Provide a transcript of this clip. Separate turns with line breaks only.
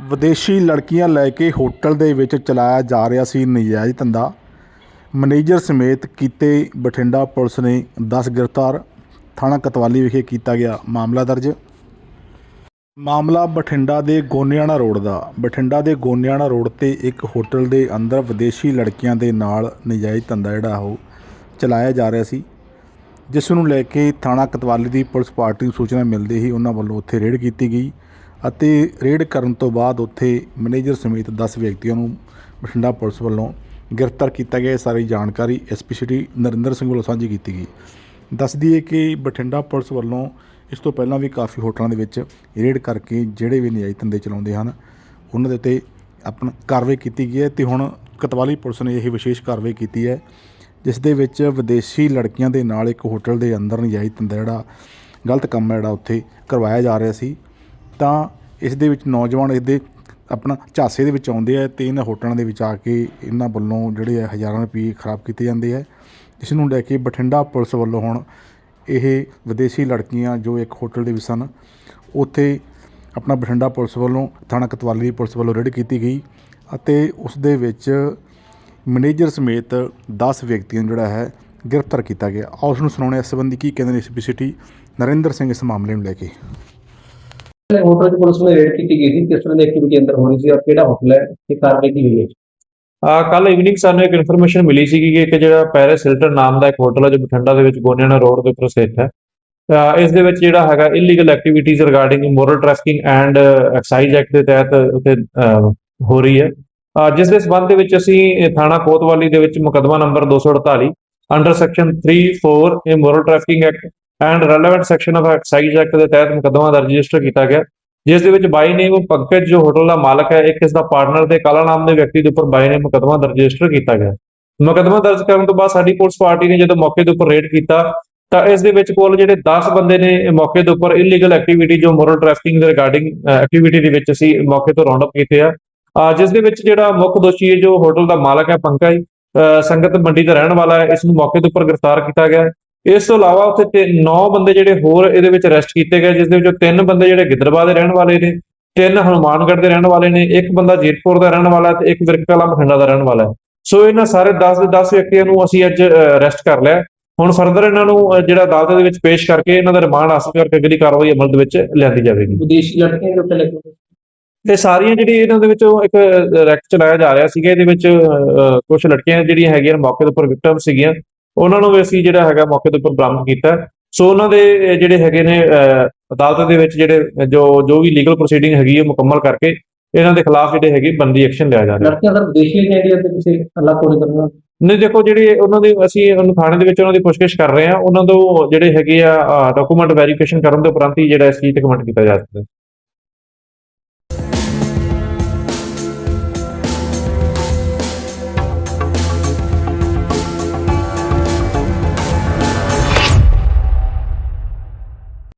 ਵਿਦੇਸ਼ੀ ਲੜਕੀਆਂ ਲੈ ਕੇ ਹੋਟਲ ਦੇ ਵਿੱਚ ਚਲਾਇਆ ਜਾ ਰਿਹਾ ਸੀ ਨਜਾਇਜ਼ ਧੰਦਾ। ਮੈਨੇਜਰ ਸਮੇਤ ਕੀਤੇ ਬਠਿੰਡਾ ਪੁਲਿਸ ਨੇ 10 ਗ੍ਰਿਫਤਾਰ। ਥਾਣਾ ਕਤਵਾਲੀ ਵਿਖੇ ਕੀਤਾ ਗਿਆ ਮਾਮਲਾ ਦਰਜ। ਮਾਮਲਾ ਬਠਿੰਡਾ ਦੇ ਗੋਨਿਆਣਾ ਰੋਡ ਦਾ। ਬਠਿੰਡਾ ਦੇ ਗੋਨਿਆਣਾ ਰੋਡ ਤੇ ਇੱਕ ਹੋਟਲ ਦੇ ਅੰਦਰ ਵਿਦੇਸ਼ੀ ਲੜਕੀਆਂ ਦੇ ਨਾਲ ਨਜਾਇਜ਼ ਧੰਦਾ ਜਿਹੜਾ ਉਹ ਚਲਾਇਆ ਜਾ ਰਿਹਾ ਸੀ। ਜਿਸ ਨੂੰ ਲੈ ਕੇ ਥਾਣਾ ਕਤਵਾਲੀ ਦੀ ਪੁਲਿਸ ਪਾਰਟੀ ਨੂੰ ਸੂਚਨਾ ਮਿਲਦੇ ਹੀ ਉਹਨਾਂ ਵੱਲੋਂ ਉੱਥੇ ਰੇਡ ਕੀਤੀ ਗਈ। ਅਤੇ ਰੇਡ ਕਰਨ ਤੋਂ ਬਾਅਦ ਉੱਥੇ ਮੈਨੇਜਰ ਸਮੇਤ 10 ਵਿਅਕਤੀਆਂ ਨੂੰ ਬਠਿੰਡਾ ਪੁਲਿਸ ਵੱਲੋਂ ਗ੍ਰਿਫਤਾਰ ਕੀਤਾ ਗਿਆ। ਇਹ ਸਾਰੀ ਜਾਣਕਾਰੀ ਐਸਪੀ ਸਿਟੀ ਨਰਿੰਦਰ ਸਿੰਘ ਵੱਲੋਂ ਸਾਂਝੀ ਕੀਤੀ ਗਈ। ਦੱਸ ਦਈਏ ਕਿ ਬਠਿੰਡਾ ਪੁਲਿਸ ਵੱਲੋਂ ਇਸ ਤੋਂ ਪਹਿਲਾਂ ਵੀ ਕਾਫੀ ਹੋਟਲਾਂ ਦੇ ਵਿੱਚ ਰੇਡ ਕਰਕੇ ਜਿਹੜੇ ਵੀ ਨਜਾਇਜ਼ ਧੰਦੇ ਚਲਾਉਂਦੇ ਹਨ, ਉਹਨਾਂ ਦੇ ਉੱਤੇ ਆਪਣਾ ਕਾਰਵਾਈ ਕੀਤੀ ਗਈ ਹੈ ਤੇ ਹੁਣ ਕਤਵਾਲੀ ਪੁਲਿਸ ਨੇ ਇਹ ਵਿਸ਼ੇਸ਼ ਕਾਰਵਾਈ ਕੀਤੀ ਹੈ, ਜਿਸ ਦੇ ਵਿੱਚ ਵਿਦੇਸ਼ੀ ਲੜਕੀਆਂ ਦੇ ਨਾਲ ਇੱਕ ਹੋਟਲ ਦੇ ਅੰਦਰ ਨਜਾਇਜ਼ ਧੰਦਾ ਜਿਹੜਾ ਗਲਤ ਕੰਮ ਹੈ ਜਿਹੜਾ ਉੱਥੇ ਕਰਵਾਇਆ ਜਾ ਰਿਹਾ ਸੀ। ਤਾਂ ਇਸ ਦੇ ਵਿੱਚ ਨੌਜਵਾਨ ਇਹਦੇ ਆਪਣਾ ਝਾਂਸੇ ਦੇ ਵਿੱਚ ਆਉਂਦੇ ਆ ਅਤੇ ਇਹਨਾਂ ਹੋਟਲਾਂ ਦੇ ਵਿੱਚ ਆ ਕੇ ਇਹਨਾਂ ਵੱਲੋਂ ਜਿਹੜੇ ਆ ਹਜ਼ਾਰਾਂ ਰੁਪਈਏ ਖਰਾਬ ਕੀਤੇ ਜਾਂਦੇ ਆ। ਇਸ ਨੂੰ ਲੈ ਕੇ ਬਠਿੰਡਾ ਪੁਲਿਸ ਵੱਲੋਂ ਹੁਣ ਇਹ ਵਿਦੇਸ਼ੀ ਲੜਕੀਆਂ ਜੋ ਇੱਕ ਹੋਟਲ ਦੇ ਵਿੱਚ ਸਨ, ਉੱਥੇ ਆਪਣਾ ਬਠਿੰਡਾ ਪੁਲਿਸ ਵੱਲੋਂ ਥਾਣਾ ਕਤਵਾਲੀ ਦੀ ਪੁਲਿਸ ਵੱਲੋਂ ਰੇਡ ਕੀਤੀ ਗਈ ਅਤੇ ਉਸ ਦੇ ਵਿੱਚ ਮੈਨੇਜਰ ਸਮੇਤ 10 ਵਿਅਕਤੀਆਂ ਨੂੰ ਜਿਹੜਾ ਹੈ ਗ੍ਰਿਫਤਾਰ ਕੀਤਾ ਗਿਆ। ਆਓ ਉਸ ਨੂੰ ਸੁਣਾਉਣੇ ਇਸ ਸੰਬੰਧੀ ਕੀ ਕਹਿੰਦੇ ਨੇ ਐਸਪੀ ਸਿਟੀ ਨਰਿੰਦਰ ਸਿੰਘ ਇਸ ਮਾਮਲੇ ਨੂੰ ਲੈ ਕੇ।
ਹੋਟਲ ਚ ਪੁਲਿਸ ਨੇ ਰੇਡ ਕੀਤੀ ਗਈ ਸੀ ਕਿਸ ਤਰ੍ਹਾਂ ਦੀ ਐਕਟੀਵਿਟੀ ਅੰਦਰ ਹੋਣੀ ਸੀ ਔਰ ਕਿਹੜਾ ਹੋਟਲ ਹੈ ਤੇ ਕਾਰਵਾਈ ਕੀ ਹੋਈ ਹੈ?
ਆ ਕੱਲ ਇਵਨਿੰਗ ਸਾਨੂੰ ਇੱਕ ਇਨਫੋਰਮੇਸ਼ਨ ਮਿਲੀ ਸੀ ਕਿ ਇੱਕ ਜਿਹੜਾ ਪੈਰਿਸ ਹਿਲਟਨ ਨਾਮ ਦਾ ਇੱਕ ਹੋਟਲ ਹੈ ਜੋ ਬਠਿੰਡਾ ਦੇ ਵਿੱਚ ਗੋਨਿਆਣਾ ਰੋਡ ਦੇ ਉੱਪਰ ਸਥਿਤ ਹੈ। ਇਸ ਦੇ ਵਿੱਚ ਜਿਹੜਾ ਹੈਗਾ illegal activities regarding moral trafficking and excise act ਦੇ ਤਹਿਤ ਉਤੇ ਹੋ ਰਹੀ ਹੈ। ਜਿਸ ਦੇ ਸਬੰਧ ਦੇ ਵਿੱਚ ਅਸੀਂ ਥਾਣਾ ਕੋਤਵਾਲੀ ਦੇ ਵਿੱਚ ਮੁਕੱਦਮਾ ਨੰਬਰ 248 ਅੰਡਰ ਸੈਕਸ਼ਨ 34 ਇਹ moral trafficking act and relevant section of excise act ਦੇ ਤਹਿਤ ਮੁਕੱਦਮਾ ਦਰਜ ਰਜਿਸਟਰ ਕੀਤਾ ਗਿਆ। ਜਿਸ ਦੇ ਵਿੱਚ ਬਾਈ ਨੇਮ ਪੰਕਜ ਜੋ ਹੋਟਲ ਦਾ ਮਾਲਕ ਹੈ, ਇੱਕ ਇਸ ਦਾ ਪਾਰਟਨਰ ਤੇ ਕਾਲਾ ਨਾਮ ਦੇ ਵਿਅਕਤੀ ਦੇ ਉੱਪਰ ਬਾਈ ਨੇ ਮੁਕੱਦਮਾ ਦਰਜ ਰਜਿਸਟਰ ਕੀਤਾ ਗਿਆ। ਮੁਕੱਦਮਾ ਦਰਜ ਕਰਨ ਤੋਂ ਬਾਅਦ ਸਾਡੀ ਪੁਲਿਸ ਪਾਰਟੀ ਨੇ ਜਦੋਂ ਮੌਕੇ ਦੇ ਉੱਪਰ ਰੇਡ ਕੀਤਾ, ਤਾਂ ਇਸ ਦੇ ਵਿੱਚ ਕੋਲ ਜਿਹੜੇ 10 ਬੰਦੇ ਨੇ ਮੌਕੇ ਦੇ ਉੱਪਰ ਇਲੀਗਲ ਐਕਟੀਵਿਟੀ ਜੋ ਮੋਰਲ ਟ੍ਰੈਫਿਕਿੰਗ ਦੇ ਰਿਗਾਰਡਿੰਗ ਐਕਟੀਵਿਟੀ ਦੇ ਵਿੱਚ ਅਸੀਂ ਮੌਕੇ ਤੋਂ ਰਾਉਂਡ ਅਪ ਕੀਤੇ ਆ। ਜਿਸ ਦੇ ਵਿੱਚ ਜਿਹੜਾ ਮੁੱਖ ਦੋਸ਼ੀ ਹੈ, ਜੋ ਹੋਟਲ ਦਾ ਮਾਲਕ ਹੈ, ਪੰਕਜ ਸੰਗਤ ਮੰਡੀ ਦਾ ਰਹਿਣ ਵਾਲਾ ਹੈ, ਇਸ ਨੂੰ ਮੌਕੇ ਦੇ ਉੱਪਰ ਗ੍ਰਿਫਤਾਰ ਕੀਤਾ ਗਿਆ। ਇਸ ਤੋਂ ਇਲਾਵਾ ਉੱਥੇ ਤੇ 9 ਬੰਦੇ ਜਿਹੜੇ ਹੋਰ ਇਹਦੇ ਵਿੱਚ ਅਰੈਸਟ ਕੀਤੇ ਗਏ ਜਿਸ ਦੇ ਵਿੱਚੋਂ ਤਿੰਨ ਬੰਦੇ ਜਿਹੜੇ ਗਿੱਦੜਬਾਹ ਦੇ ਰਹਿਣ ਵਾਲੇ ਨੇ ਤਿੰਨ ਹਨੂਮਾਨਗੜ੍ਹ ਦੇ ਰਹਿਣ ਵਾਲੇ ਨੇ ਇੱਕ ਬੰਦਾ ਜੀਤਪੁਰ ਦਾ ਰਹਿਣ ਵਾਲਾ ਤੇ ਇੱਕ ਵਿਰਕਲਾ ਬਠਿੰਡਾ ਦਾ ਰਹਿਣ ਵਾਲਾ ਹੈ। ਸੋ ਇਹਨਾਂ ਸਾਰੇ 10 ਦੇ 10 ਵਿਅਕਤੀਆਂ ਨੂੰ ਅਸੀਂ ਅੱਜ ਅਰੈਸਟ ਕਰ ਲਿਆ। ਹੁਣ ਫਰਦਰ ਇਹਨਾਂ ਨੂੰ ਜਿਹੜਾ ਅਦਾਲਤ ਦੇ ਵਿੱਚ ਪੇਸ਼ ਕਰਕੇ ਇਹਨਾਂ ਦਾ ਰਿਮਾਂਡ ਹਾਸਲ ਕਰਕੇ ਅਗਲੀ ਕਾਰਵਾਈ ਅਮਲ ਦੇ ਵਿੱਚ ਲਿਆਂਦੀ ਜਾਵੇਗੀ।
ਵਿਦੇਸ਼ੀ ਲੜਕੀਆਂ ਦੇ ਉੱਤੇ ਲੱਗੇ
ਇਹ ਸਾਰੀਆਂ ਜਿਹੜੀ ਇਹਨਾਂ ਦੇ ਵਿੱਚੋਂ ਇੱਕ ਰੈਕ ਚਲਾਇਆ ਜਾ ਰਿਹਾ ਸੀਗਾ ਇਹਦੇ ਵਿੱਚ ਕੁਝ ਲੜਕੀਆਂ ਜਿਹੜੀਆਂ ਹੈਗੀਆਂ ਮੌਕੇ ਦੇ ਉੱਪਰ ਵਿਕਟਮ ਸੀਗੀਆਂ। ਉਹਨਾਂ ਨੂੰ ਵੀ ਅਸੀਂ ਜਿਹੜਾ ਹੈਗਾ ਮੌਕੇ ਦੇ ਉੱਪਰ ਬਰਾਮਦ ਕੀਤਾ। ਸੋ ਉਹਨਾਂ ਦੇ ਜਿਹੜੇ ਹੈਗੇ ਨੇ ਅਦਾਲਤ ਦੇ ਵਿੱਚ ਜਿਹੜੇ ਜੋ ਜੋ ਵੀ ਲੀਗਲ ਪ੍ਰੋਸੀਡਿੰਗ ਹੈਗੀ ਹੈ ਮੁਕੰਮਲ ਕਰਕੇ ਇਹਨਾਂ ਦੇ ਖਿਲਾਫ ਜਿਹੜੇ ਹੈਗੇ ਬੰਦੀ ਐਕਸ਼ਨ ਲਿਆ ਜਾ ਰਿਹਾ।
ਲੜਕੀਆਂ ਸਰ ਵਿਦੇਸ਼ੀ ਨੇ ਇੰਡੀਆ ਤੇ ਕਿਸੇ ਅਲੱਗ ਕੋਲ ਕਰਨਾ
ਨਹੀਂ ਦੇਖੋ ਜਿਹੜੇ ਉਹਨਾਂ ਦੇ ਅਸੀਂ ਉਹਨੂੰ ਥਾਣੇ ਦੇ ਵਿੱਚ ਉਹਨਾਂ ਦੀ ਪੁੱਛਗਿੱਛ ਕਰ ਰਹੇ ਹਾਂ। ਉਹਨਾਂ ਤੋਂ ਜਿਹੜੇ ਹੈਗੇ ਆ ਡਾਕੂਮੈਂਟ ਵੈਰੀਫਿਕੇਸ਼ਨ ਕਰਨ ਦੇ ਉਪਰੰਤ ਹੀ ਜਿਹੜਾ ਇਸ ਚੀਜ਼ ਤੇ ਕਮੈਂਟ ਕੀਤਾ ਜਾ ਸਕਦਾ। ਹੈ